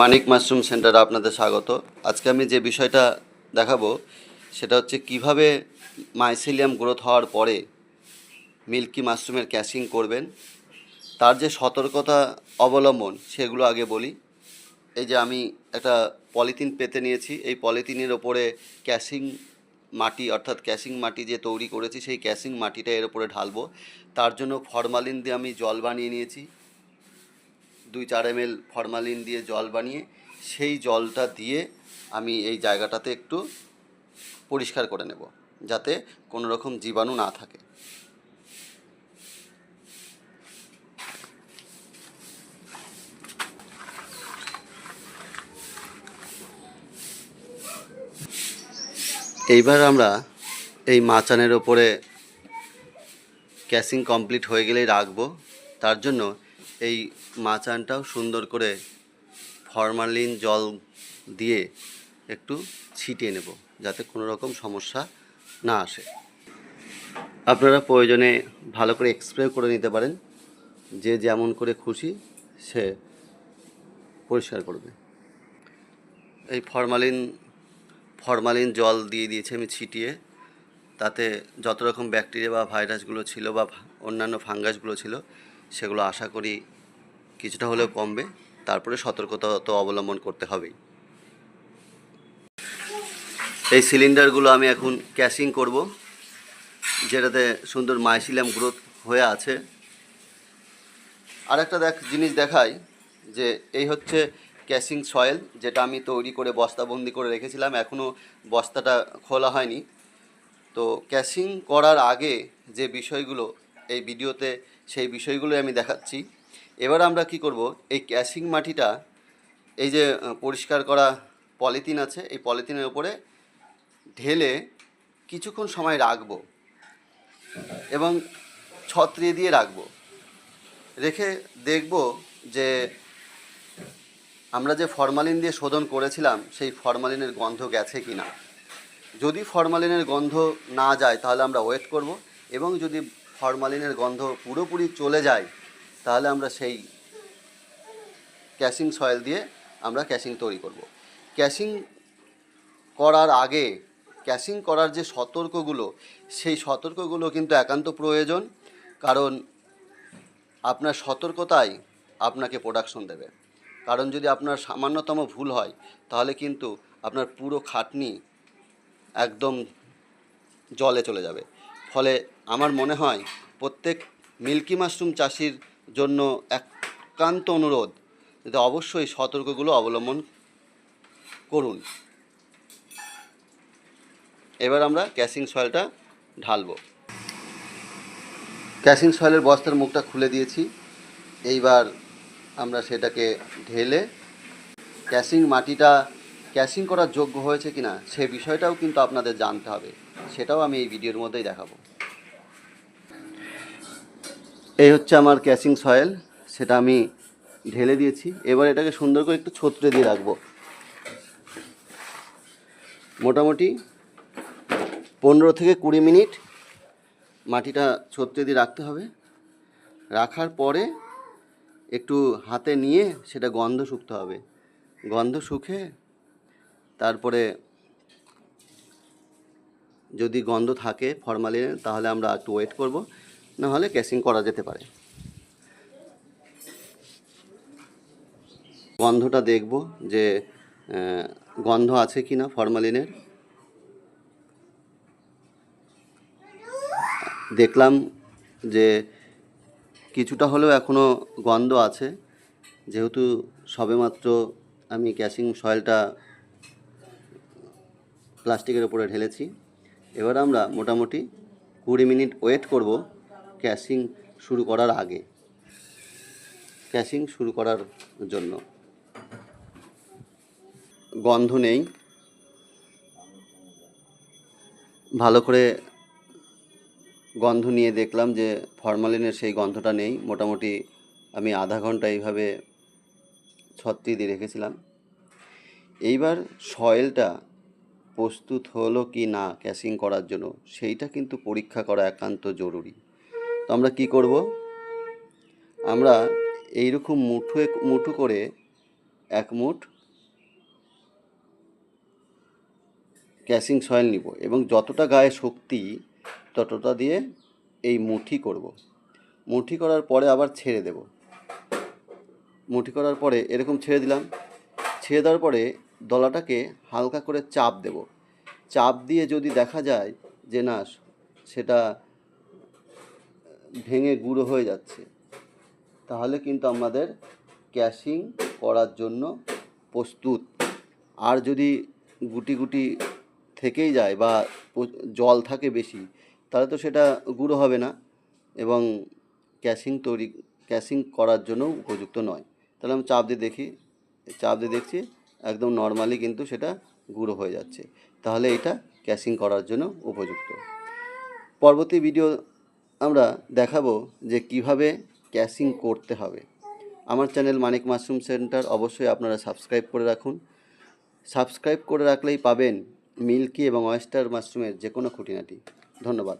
মানিক mushroom সেন্টারে আপনাদের স্বাগত। আজকে আমি যে বিষয়টা দেখাবো, সেটা হচ্ছে কীভাবে মাইসিলিয়াম গ্রোথ হওয়ার পরে মিল্কি মাশরুমের ক্যাশিং করবেন, তার যে সতর্কতা অবলম্বন সেগুলো আগে বলি। এই যে আমি একটা পলিথিন পেতে নিয়েছি, এই পলিথিনের ওপরে ক্যাশিং মাটি, অর্থাৎ ক্যাশিং মাটি যে তৈরি করেছি, সেই ক্যাশিং মাটিটা এর ওপরে ঢালবো। তার জন্য ফরমালিন দিয়ে আমি জল বানিয়ে নিয়েছি। দুই চার এম ফরমালিন দিয়ে জল বানিয়ে সেই জলটা দিয়ে আমি এই জায়গাটাতে একটু পরিষ্কার করে নেব, যাতে কোনো রকম জীবাণু না থাকে। এইবার আমরা এই মাচানের ওপরে ক্যাসিং কমপ্লিট হয়ে গেলেই রাখব। তার জন্য এই মাচানটাও সুন্দর করে ফরমালিন জল দিয়ে একটু ছিটিয়ে নেব, যাতে কোনো রকম সমস্যা না আসে। আপনারা প্রয়োজনে ভালো করে এক্সপ্রে করে নিতে পারেন, যে যেমন করে খুশি সে পরিষ্কার করবে। এই ফরমালিন ফরমালিন জল দিয়ে দিয়েছি আমি ছিটিয়ে। তাতে যত রকম ব্যাকটেরিয়া বা ভাইরাসগুলো ছিল বা অন্যান্য ফাঙ্গাসগুলো ছিল সেগুলো আশা করি কিছুটা হলেও কমবে। তারপরে সতর্কতা তো অবলম্বন করতে হবেই। এই সিলিন্ডারগুলো আমি এখন ক্যাশিং করব, যেটাতে সুন্দর মাইসিলিয়াম গ্রোথ হয়ে আছে। আর একটা দেখ, জিনিস দেখাই, যে এই হচ্ছে ক্যাশিং সয়েল, যেটা আমি তৈরি করে বস্তাবন্দি করে রেখেছিলাম। এখনও বস্তাটা খোলা হয়নি। তো ক্যাশিং করার আগে যে বিষয়গুলো এই ভিডিওতে সেই বিষয়গুলোই আমি দেখাচ্ছি। এবার আমরা কি করব? এই ক্যাশিং মাটিটা, এই যে পরিষ্কার করা পলিথিন আছে, এই পলিথিনের উপরে ঢেলে কিছুক্ষণ সময় রাখব এবং ছত্রিয়ে দিয়ে রাখব। রেখে দেখব যে, আমরা যে ফরমালিন দিয়ে শোধন করেছিলাম, সেই ফরমালিনের গন্ধ গেছে কি না যদি ফরমালিনের গন্ধ না যায়, তাহলে আমরা ওয়েট করব এবং যদি ফরমালিনের গন্ধ পুরোপুরি চলে যায়, তাহলে আমরা সেই ক্যাশিং সয়েল দিয়ে আমরা ক্যাশিং তৈরি করব। ক্যাশিং করার আগে, ক্যাশিং করার যে সতর্কগুলো, সেই সতর্কগুলো কিন্তু একান্ত প্রয়োজন, কারণ আপনার সতর্কতাই আপনাকে প্রোডাকশন দেবে। কারণ যদি আপনার সামান্যতম ভুল হয়, তাহলে কিন্তু আপনার পুরো খাটনি একদম জলে চলে যাবে। ফলে আমার মনে হয় প্রত্যেক মিল্কি মাশরুম চাষির জন্য একান্ত অনুরোধ যে অবশ্যই সতর্কগুলো অবলম্বন করুন। এবার আমরা ক্যাশিং সয়েলটা ঢালবো। ক্যাশিং সয়েলের বস্তার মুখটা খুলে দিয়েছি। এইবার আমরা সেটাকে ঢেলে ক্যাশিং মাটিটা ক্যাশিং করার যোগ্য হয়েছে কিনা সে বিষয়টাও কিন্তু আপনাদের জানতে হবে। সেটাও আমি এই ভিডিওর মধ্যেই দেখাবো। এই হচ্ছে আমার ক্যাশিং সয়েল, সেটা আমি ঢেলে দিয়েছি। এবার এটাকে সুন্দর করে একটু ছত্রে দিয়ে রাখব। মোটামুটি পনেরো থেকে কুড়ি মিনিট মাটিটা ছত্রে দিয়ে রাখতে হবে। রাখার পরে একটু হাতে নিয়ে সেটা গন্ধ শুকতে হবে। গন্ধ শুকে তারপরে যদি গন্ধ থাকে ফরমালিনের তাহলে আমরা একটু ওয়েট করব। না হলে ক্যাশিং করা যেতে পারে। গন্ধটা দেখব যে গন্ধ আছে কি না ফরমালিনের। দেখলাম যে, কিছুটা হলেও এখনও গন্ধ আছে। যেহেতু সবেমাত্র আমি ক্যাশিং সয়েলটা প্লাস্টিকের উপরে ঢেলেছি। এবার আমরা মোটামুটি কুড়ি মিনিট ওয়েট করব। ক্যাশিং শুরু করার আগে। ক্যাশিং শুরু করার জন্য। গন্ধ নেই। ভালো করে গন্ধ নিয়ে দেখলাম যে ফরমালিনের সেই গন্ধটা নেই। মোটামুটি আমি আধা ঘণ্টা এইভাবে ছত্রি দিয়ে রেখেছিলাম। এইবার সয়েলটা প্রস্তুত হলো কি না ক্যাশিং করার জন্য, সেইটা কিন্তু পরীক্ষা করা একান্ত জরুরি। তো আমরা কি করব? আমরা এইরকম মুঠো মুঠো করে এক মুঠ ক্যাসিং সয়েল নিব এবং যতটা গায়ে শক্তি ততটা দিয়ে এই মুঠি করব। মুঠি করার পরে আবার ছেড়ে দেব। মুঠি করার পরে এরকম ছেড়ে দিলাম। ছেড়ে দেওয়ার পরে দলাটাকে হালকা করে চাপ দেব। চাপ দিয়ে যদি দেখা যায় যে না, সেটা ভেঙে গুঁড়ো হয়ে যাচ্ছে। তাহলে কিন্তু আমাদের ক্যাশিং করার জন্য প্রস্তুত। আর যদি গুটি গুটি থেকেই যায় বা জল থাকে বেশি, তাহলে তো সেটা গুঁড়ো হবে না এবং ক্যাশিং তৈরি, ক্যাশিং করার জন্য উপযুক্ত নয়। তাহলে আমি চাপ দিয়ে দেখি, চাপ দিয়ে দেখছি একদম নর্মালি কিন্তু সেটা গুঁড়ো হয়ে যাচ্ছে। তাহলে এটা ক্যাশিং করার জন্য উপযুক্ত। পরবর্তী ভিডিও আমরা দেখাবো যে কীভাবে ক্যাশিং করতে হবে। আমার চ্যানেল মানিক মাশরুম সেন্টার, অবশ্যই আপনারা সাবস্ক্রাইব করে রাখুন। সাবস্ক্রাইব করে রাখলেই পাবেন মিল্কি এবং অয়েস্টার মাশরুমের যে কোনো খুঁটিনাটি। ধন্যবাদ।